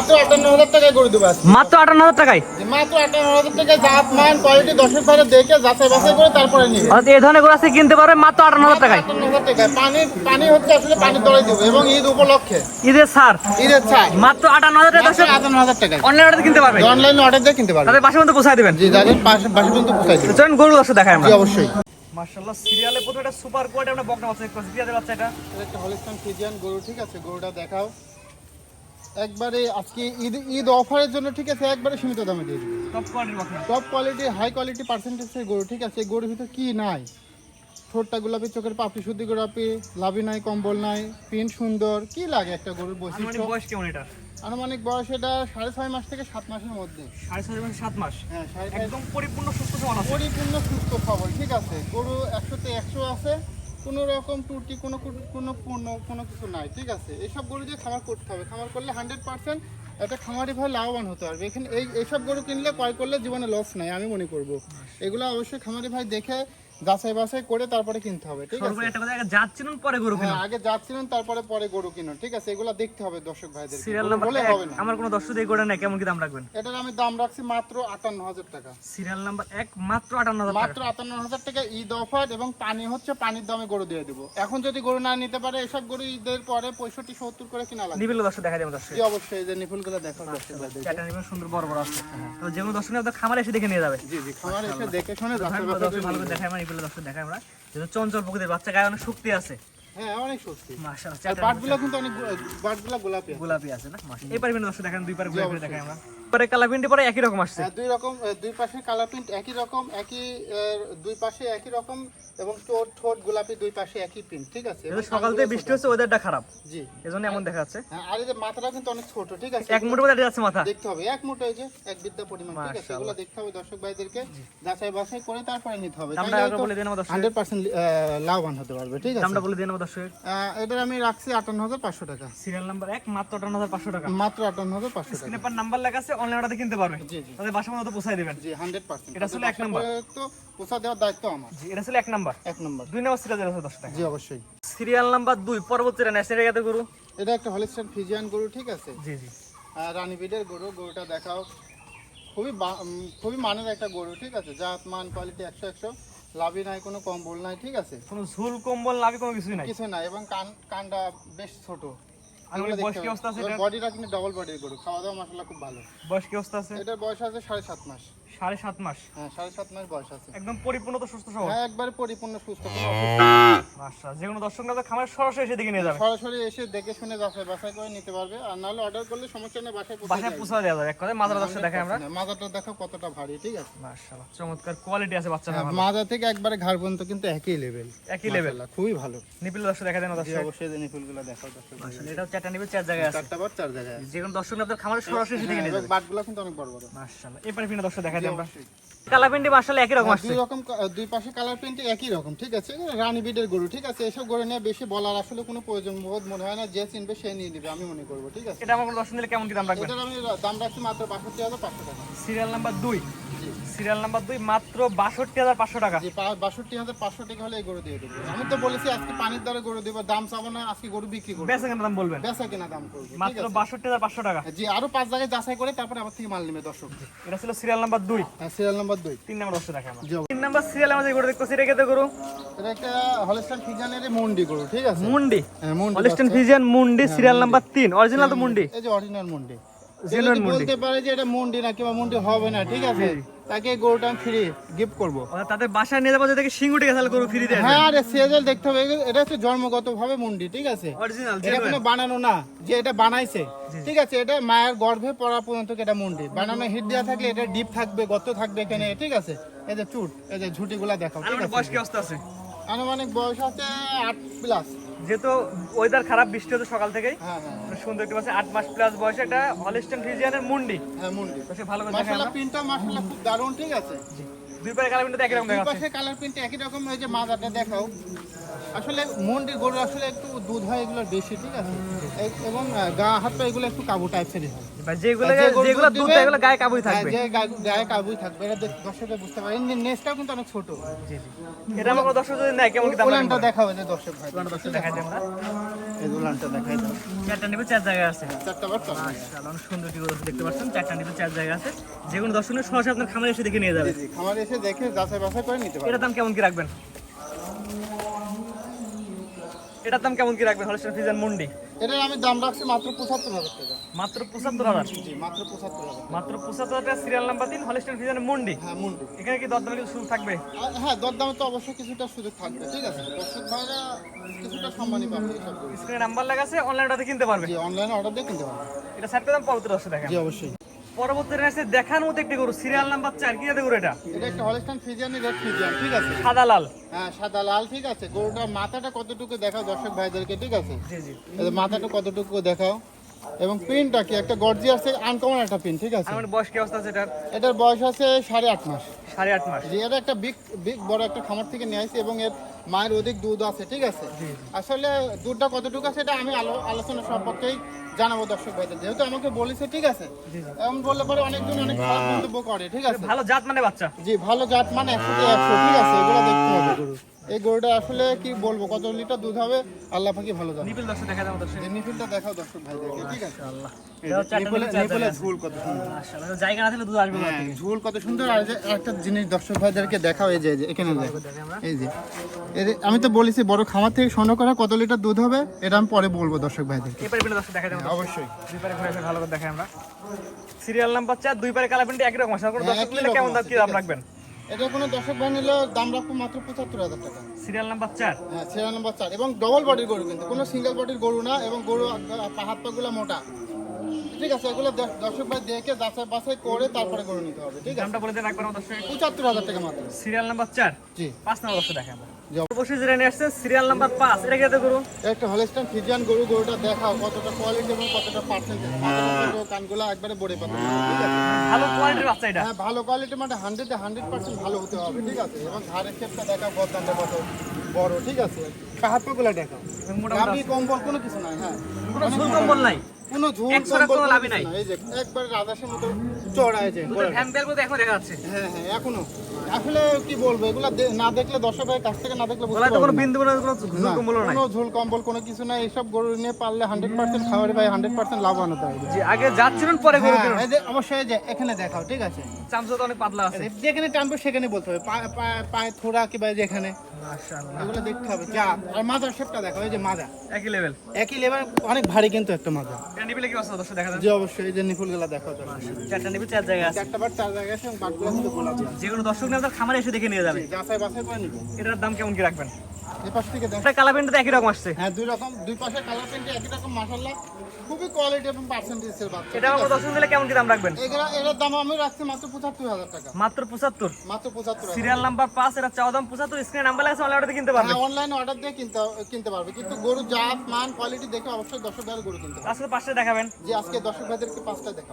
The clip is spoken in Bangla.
মাত্র আটান্ন হাজার টাকায়। মাত্র আটান্ন হাজার টাকায়? যে মাত্র আটান্ন হাজার টাকায় জাত মান কোয়ালিটি দশের পরে দেখে যাচাই বাছাই করে তারপরে নিবে। অর্থাৎ এই ধরনের গরু আজকে কিনতে পারবে মাত্র আটান্ন হাজার টাকায়। পানি পানি হচ্ছে আসলে পানি দরে দেবো এবং ঈদ উপলক্ষে। ঈদের সার ঈদের ছাড়। মাত্র আটান্ন হাজার টাকা আটান্ন হাজার টাকায়। অনলাইন অর্ডার কিনতে পারবে? অনলাইনে অর্ডার দিয়ে কিনতে পারবে। তাদের বাসা মধ্যে পৌঁছায় দেবেন। জি যাদের পাশে পর্যন্ত পৌঁছাই তো চলুন গরু দর্শক দেখায় আমরা। অবশ্যই। সিরিয়ালে প্রথমে একটা সুপার কোয়ালিটি আমরা বকনা বাচ্চা দেখতে পাচ্ছি এটা। এটা হলিস্টান ফিজিয়ান গরু ঠিক আছে? গরুটা দেখাও। একবারে আজকে ঈদ ঈদ অফারের জন্য ঠিক আছে একবারে সীমিত দামে দিয়ে দিবে। টপ কোয়ালিটির টপ কোয়ালিটি হাই কোয়ালিটি পার্সেন্টেজের গরু ঠিক আছে? গরুর ভিতরে কি নাই? ঠোঁটটা গোলাপি চোখের পাপড়ি শুদ্ধি গোলাপি লাভি নাই কম্বল নাই প্রিন্ট সুন্দর কি লাগে একটা গরুর বৈশিষ্ট্য? বয়স কেমন এটা? আনুমানিক বয়স এটা সাড়ে ছয় মাস থেকে সাত মাসের মধ্যে। সাড়ে ছয় মাস সাত মাস? হ্যাঁ একদম পরিপূর্ণ সুস্থ সবল পরিপূর্ণ সুস্থ খবর ঠিক আছে? গরু একশোতে একশো আছে কোনো রকম ত্রুটি কোনো কোনো পণ্য কোনো কিছু নাই ঠিক আছে? এইসব গরু দিয়ে খামার করতে হবে। খামার করলে হান্ড্রেড পার্সেন্ট একটা খামারি ভাই লাভবান হতে পারবে। এখানে এই এইসব গরু কিনলে ক্রয় করলে জীবনে লস নাই আমি মনে করব। এগুলো অবশ্যই খামারি ভাই দেখে যাচাই বাছাই করে তারপরে কিনতে হবে ঠিক আছে? একটা কথা আগে পরে গরু কিনুন। হ্যাঁ আগে যাচ্ছিলেন তারপরে পরে গরু কিনুন ঠিক আছে? এগুলো দেখতে হবে দর্শক ভাইদের সিরিয়াল নাম্বার বলে হবে না। আমার কোনো দর্শক এই গরু নেই কেমন কি দাম রাখবেন? এটার আমি দাম রাখছি মাত্র আটান্ন হাজার টাকা। সিরিয়াল নাম্বার এক মাত্র আটান্ন হাজার টাকা। মাত্র আটান্ন হাজার টাকা ঈদ অফার এবং পানি হচ্ছে পানির দামে গরু দিয়ে দিব। এখন যদি গরু না নিতে পারে এসব গরু ঈদের পরে পঁয়ষট্টি সত্তর করে কিনা লাগবে। নিবিল দর্শক দেখা যাবে দর্শক। জি অবশ্যই এই যে নিপুলগুলো দেখো দর্শক ভাইদের। নিবেন সুন্দর বড় বড় আছে তো যে কোনো দর্শক খামারে এসে দেখে নিয়ে যাবে। জি জি খামার এসে দেখে শুনে যাচাই ভালো দর্শক করে ভালো করে দেখায় আমরা নিবিল দর্শক দেখায় আমরা। যেহেতু চঞ্চল প্রকৃতির বাচ্চা গায়ে অনেক শক্তি আছে। হ্যাঁ অনেক মাশাআল্লাহ বাটগুলো কিন্তু অনেক বাটগুলো গোলাপি আছে। গোলাপি আছে না? মাশাআল্লাহ। এই পারে দর্শক দেখেন দুই পারে ঘুরে ঘুরে দেখাই আমরা। পরে কালা পিন্ডি পরে একই রকম আসছে। হ্যাঁ, দুই রকম দুই পাশে কালার প্রিন্ট একই রকম একই দুই পাশে একই রকম এবং ঠোঁট ঠোঁট গোলাপি দুই পাশে একই প্রিন্ট ঠিক আছে? সকাল থেকে বৃষ্টি হচ্ছে ওয়েদারটা খারাপ। জি। এজন্য এমন দেখা যাচ্ছে। হ্যাঁ আর এই যে মাথাটা কিন্তু অনেক ছোট ঠিক আছে? এক মুঠো মধ্যে যাচ্ছে মাথা। দেখতে হবে এক মুঠো এই যে এক বিদ্যা পরিমাণ ঠিক আছে? এগুলো দেখতে হবে দর্শক ভাইদেরকে। যাচাই বাছাই করে তারপরে নিতে হবে। দামটা আগে বলে দিন আমার হান্ড্রেড পার্সেন্ট লাভবান হতে পারবে ঠিক আছে? দামটা বলে দিন আমার দর্শক। এটার আমি রাখছি আটান্ন হাজার পাঁচশো টাকা। সিরিয়াল নাম্বার এক মাত্র আটান্ন হাজার পাঁচশো টাকা। মাত্র আটান্ন হাজার পাঁচশো টাকা। স্ক্রিনে পার নাম্বার লেখা আছে অনলাইন অর্ডার কিনতে পারবে। তাদের বাসা মতো পৌঁছায় দেবেন। জি এটা ছিল এক নাম্বার। তো পোষা দেওয়ার দায়িত্ব আমার। জি এটা ছিল এক নাম্বার। এক নম্বর। দুই নাম্বার সিরিয়াল আছে দশ টাকা। জি অবশ্যই। সিরিয়াল নাম্বার পরবর্তী ন্যাশনাল গরু। এটা একটা ফিজিয়ান গরু ঠিক আছে? জি জি। আর রানী বিডের গরু গরুটা দেখাও। খুবই খুবই মানের একটা গরু ঠিক আছে? জাত মান কোয়ালিটি একশো একশো। লাভি নাই কোনো কম্বল নাই ঠিক আছে? কোনো ঝুল কম্বল লাভি কোনো কিছুই নাই। কিছু নাই এবং কান কানটা বেশ ছোট। বডিটা কিন্তু ডবল বডির গরু খাওয়া দাওয়া মশলা খুব ভালো। বয়স কি অবস্থা আছে? এটার বয়স আছে সাড়ে সাত মাস। সাড়ে সাত মাস। হ্যাঁ সাড়ে সাত মাস বয়স আছে। একদম পরিপূর্ণ তো সুস্থ সবল। হ্যাঁ একবারে পরিপূর্ণ সুস্থ। আচ্ছা যে কোনো দর্শক না খামার সরাসরি এসে দেখে নিয়ে যাবে। সরাসরি এসে দেখে শুনে যাচাই বাছাই করে নিতে পারবে। আর নাহলে অর্ডার করলে সমস্যা নেই বাসায় বাসায় যাবে। দেওয়া যাবে এক কথায় মাথার দর্শক দেখাই আমরা। মাজাটা দেখো কতটা ভারী ঠিক আছে? মাশাআল্লাহ চমৎকার কোয়ালিটি আছে বাচ্চাটা হ্যাঁ, থেকে একবারে ঘাড় পর্যন্ত কিন্তু একই লেভেল একই লেভেল খুবই ভালো। নিপিল দর্শক দেখা দেন দর্শক অবশ্যই জানি ফুলগুলো দেখো দর্শক মাশাআল্লাহ এটাও চারটা নিবে চার জায়গায় আছে। চারটা বার চার জায়গায় যে কোনো দর্শক না আপনার খামারে সরাসরি এসে দেখে নিয়ে যাবে। বাটগুলো কিন্তু অনেক বড় বড়। মাশাআল্লাহ এই পারে ফিনা দর্শক দেখা দেন। আমরা অবশ্যই। কালা মাশাআল্লাহ একই রকম আসছে। দুই রকম দুই পাশে কালার প্রিন্ট একই রকম ঠিক আছে? রানী বিডের গরু ঠিক আছে? এসব গরু নিয়ে বেশি বলার আসলে কোনো প্রয়োজন বোধ মনে হয় না। যে চিনবে সে নিয়ে নিবে আমি মনে করব ঠিক আছে? এটা আমার কোনো কেমন কি দাম রাখবেন? এটার আমি দাম রাখছি মাত্র বাষট্টি হাজার পাঁচশো টাকা। সিরিয়াল নাম্বার দুই। সিরিয়াল নাম্বার দুই মাত্র বাষট্টি হাজার পাঁচশো টাকা। বাষট্টি হাজার পাঁচশো টাকা হলে গরু দিয়ে দেবো। আমি তো বলেছি আজকে পানির দ্বারা গরু দেবো দাম চাবো না আজকে গরু বিক্রি করব। বেচা কেন দাম বলবেন? বেচা কেনা দাম করব মাত্র বাষট্টি হাজার পাঁচশো টাকা। জি আরও পাঁচ জায়গায় যাচাই করে তারপরে আমার থেকে মাল নেবে দর্শক। এটা ছিল সিরিয়াল নাম্বার দুই। সিরিয়াল নাম্বার দুই। তিন নাম্বার দেখা জি অবশ্যই। তিন নাম্বার সিরিয়াল আমাদের গরু দেখতেছি এটা কেতে গরু? এটা একটা হলস্টার ফিজানের মন্ডি গরু ঠিক আছে? মুন্ডি। হ্যাঁ মুন্ডি হলিস্টন বাচ্চা। মুন্ডি সিরিয়াল নাম্বার তিন অরিজিনাল তো মুন্ডি। এই যে অরিজিনাল মুন্ডি। বলতে পারে যে এটা মুন্ডি না কিংবা মুন্ডি হবে না ঠিক আছে? তাকে গরুটা আমি ফ্রি গিফট করব। তাদের বাসায় নিয়ে যাব সিং উঠে গেছে গরু ফ্রি দেয় হ্যাঁ আরে দেখতে হবে এটা হচ্ছে জন্মগত ভাবে মুন্ডি ঠিক আছে? অরিজিনাল এটা কোনো বানানো না যে এটা বানাইছে। ঠিক আছে এটা মায়ের গর্ভে পড়া পর্যন্ত এটা মুন্ডি? বানানো হিট দেওয়া থাকলে এটা ডিপ থাকবে গর্ত থাকবে এখানে ঠিক আছে? এই যে চুট এই যে ঝুটিগুলা দেখাও ঠিক আছে? বয়স কি অবস্থা আছে? আনুমানিক বয়স আছে আট প্লাস যেহেতু ওয়েদার খারাপ বৃষ্টি হতো সকাল থেকেই। হ্যাঁ হ্যাঁ সুন্দর দেখতে পাচ্ছি আট মাস প্লাস বয়সে একটা হলিস্টন ফিজিয়ানের মুন্ডি। হ্যাঁ মুন্ডি। ভালো করে মাশাআল্লাহ প্রিন্টটা মাশাআল্লাহ খুব দারুণ ঠিক আছে? দুই পাশে কালার প্রিন্টে একই রকম দুই পাশে কালার প্রিন্ট একই রকম হয়েছে যে মাদারটা দেখাও। আসলে মন্ডির গরু আসলে একটু দুধ হয় এগুলো বেশি ঠিক আছে? এবং গা হাত পা এগুলো একটু কাবু টাইপেরই হয়। যেগুলো যে গরু যেগুলো দুধ দুধ এগুলো গায়ে কাবুই হ্যাঁ, থাকবে। যে গায়ে কাবুই থাকবে এটা দর্শকরা বুঝতে পারে নেসটাও কিন্তু অনেক ছোট। জি জি। এটা আমার দর্শক যদি নেয় কেমন কি দাম উলানটা রাখবেন? যে দর্শক ভাই। উলানটা দর্শক দেখাই দিই এই উলানটা দেখাই দাও চারটা নিবে চার জায়গা আছে। চারটা বার চার মাশাআল্লাহ সুন্দর কি দেখতে পাচ্ছেন? চারটা নিবে চার জায়গা আছে। যে কোনো দর্শক সরাসরি আপনার খামারে এসে দেখে নিয়ে যাবে। খামার এসে দেখে যাচাই বাছাই করে নিতে পারে এটার দাম কেমন কি রাখবেন? এটার দাম কেমন কি রাখবেন হলস্টার ফিজান মুন্ডি? এটার আমি দাম রাখছি মাত্র পঁচাত্তর হাজার টাকা। মাত্র পঁচাত্তর হাজার? জি মাত্র পঁচাত্তর হাজার। মাত্র পঁচাত্তর হাজার সিরিয়াল নাম্বার তিন হলস্টার ফিজান মুন্ডি? হ্যাঁ মুন্ডি। এখানে কি দরদামের কিছু সুযোগ থাকবে? হ্যাঁ দরদামে তো অবশ্যই কিছুটা সুযোগ থাকবে ঠিক আছে? দর্শক ভাইরা কিছুটা সম্মানই পাবে স্ক্রিনে নাম্বার লেখা আছে অনলাইন ওটাতে কিনতে পারবে? জি অনলাইনে অর্ডার দিয়ে কিনতে পারবে। এটা সাইড দাম পরবর্তী দর্শক দেখেন জি অবশ্যই। পরবর্তী আছে দেখার মতো একটি গরু সিরিয়াল নাম্বার চার। কি জাতের গরু এটা? এটা একটা হলস্টাইন রেড ঠিক আছে। সাদা লাল। হ্যাঁ সাদা লাল ঠিক আছে। গরুটার মাথাটা কতটুকু দেখাও দর্শক ভাইদেরকে ঠিক আছে? জি জি। মাথাটা কতটুকু দেখাও। এবং কি? একটা আনকমন একটা পিন ঠিক আছে? আমার বয়স কি অবস্থা আছে এটার? এটার বয়স আছে সাড়ে আট মাস। সাড়ে আট মাস। এটা একটা বিগ বিগ বড় একটা খামার থেকে নিয়ে আসি এবং এর মায়ের অধিক দুধ আছে ঠিক আছে? আসলে দুধটা কতটুকু আছে এটা আমি আলোচনা সম্পর্কেই জানাব দর্শক ভাইদের। যেহেতু আমাকে বলেছে ঠিক আছে? এমন বললে পরে অনেকজন অনেক খারাপ মন্তব্য করে ঠিক আছে? ভালো জাত মানে বাচ্চা। জি ভালো জাত মানে একশো ঠিক আছে? এগুলো দেখতে হবে। গরু। এই গরুটা আসলে কি বলব কত লিটার দুধ হবে আল্লাহ পাকি ভালো জানে। নিপিল দর্শক দেখা যাবে দর্শক। নিপিলটা দেখাও দর্শক ভাইদেরকে ঠিক আছে? আল্লাহ ঝুল কত সুন্দর। মাশাআল্লাহ। জায়গা না থাকলে দুধ আসবে কোথা হ্যাঁ, ঝুল কত সুন্দর। আর যে একটা জিনিস দর্শক ভাইদেরকে দেখাও এই যে এই যে এখানে এই যে এই যে আমি তো বলেছি বড় খামার থেকে সংগ্রহ করা কত লিটার দুধ হবে এটা আমি পরে বলব দর্শক ভাইদেরকে। এপারে পিনে দর্শক দেখা অবশ্যই। দুই পারে ঘুরে এসে ভালো করে দেখাই আমরা। সিরিয়াল নাম্বার চার দুই পারে কালা প্রিন্ট একই রকম। আছে আর হ্যাঁ, দর্শক কেমন দাম কি দাম রাখবেন? এটা কোনো দর্শক ভাই নিলে দাম রাখব মাত্র পঁচাত্তর হাজার টাকা। সিরিয়াল নাম্বার চার? হ্যাঁ সিরিয়াল নম্বর চার। এবং ডবল বডির গরু কিন্তু কোনো সিঙ্গেল বডির গরু না এবং গরু হাত পাগুলো মোটা। ঠিক আছে এগুলো দর্শক ভাই দেখে যাচাই বাছাই করে তারপরে গরু নিতে হবে ঠিক আছে? দামটা বলে দেন একবার আমার দর্শক। পঁচাত্তর হাজার টাকা মাত্র। সিরিয়াল নাম্বার চার? জি। পাঁচ নাম্বার দেখেন জি। অবশ্যই যেটা নিয়ে আসছেন সিরিয়াল নাম্বার পাঁচ। এটা কি গরু? একটা হলস্টাইন ফিজিয়ান গরু গরুটা দেখাও কতটা কোয়ালিটি এবং কতটা পার্সেন্টেজ কানগুলো একবারে বড়ে পাতা ভালো কোয়ালিটির বাচ্চা এটা। হ্যাঁ ভালো কোয়ালিটি মানে হান্ড্রেড হান্ড্রেড পার্সেন্ট ভালো হতে হবে ঠিক আছে? এবং ঘাড়ের ক্ষেপটা দেখাও গদানটা কত বড় ঠিক আছে? হাত পাগুলো দেখাও? মোটামুটি কম্বল কোনো কিছু নাই হ্যাঁ। কোনো কম্বল নাই? কোনো ঝুল কোনো কোনো নাই। এই যে একবার রাজাসের মতো চড়ায় যে মধ্যে এখন দেখা যাচ্ছে হ্যাঁ হ্যাঁ এখনও। আসলে কি বলব এগুলা না দেখলে দর্শকের কাছ থেকে না দেখলে বুঝতে কোনো। বিন্দু কোনো ঝুল কম্বল নাই কোনো ঝুল কম্বল কোনো কিছু নাই। এইসব গরু নিয়ে পারলে হান্ড্রেড পার্সেন্ট খাবার ভাই হান্ড্রেড পার্সেন্ট লাভবান হতে হবে। যে আগে যাচ্ছিলেন পরে গরু হ্যাঁ, এই যে অবশ্যই যে এখানে দেখাও ঠিক আছে? চামচা তো অনেক পাতলা আছে। যেখানে টানবো সেখানে বলতে হবে। পা- পা- পায়ে থোড়া কিংবা যেখানে। এগুলো দেখতে হবে। যা আর মাজার শেপটা দেখো এই যে মাজা। একই লেভেল একই লেবার অনেক ভারী কিন্তু একটা মাজা। এটা নিবিলে কি অবস্থা? দর্শক দেখা যাচ্ছে যে অবশ্যই এই যে নিফুলগুলা দেখো তো। চারটা নিবি চার জায়গায় আছে। চারটা বার চার জায়গায় আছে এবং বাটগুলো কিন্তু যে কোনো দর্শক নিয়ে আপনার খামারে এসে দেখে নিয়ে যাবে। যাচাই বাছাই করে নিবে। এটার দাম কেমন কি রাখবেন? একই রকম আসছে। হ্যাঁ দুই রকম দুই পাশে কালার প্রিন্ট একই রকম মাশাআল্লাহ। খুবই কোয়ালিটি এবং পার্সেন্টেজের বাচ্চা। এটা আমার দর্শক নিলে কেমন কি দাম রাখবেন? এগুলা এটার দাম আমি রাখছি মাত্র পঁচাত্তর হাজার টাকা। মাত্র পঁচাত্তর? মাত্র পঁচাত্তর হাজার। সিরিয়াল নাম্বার পাঁচ এটা চাওয়া দাম পঁচাত্তর স্ক্রিনে নাম্বার লাগছে অনলাইনে কিনতে পারবে। হ্যাঁ অনলাইনে অর্ডার দিয়ে কিনতে কিনতে পারবে। কিন্তু গরু জাত মান কোয়ালিটি দেখে অবশ্যই দর্শক ভাইয়ের গরু কিনতে তার সাথে দেখাবেন। যে আজকে দর্শক ভাইদেরকে পাঁচটা দেখাবো।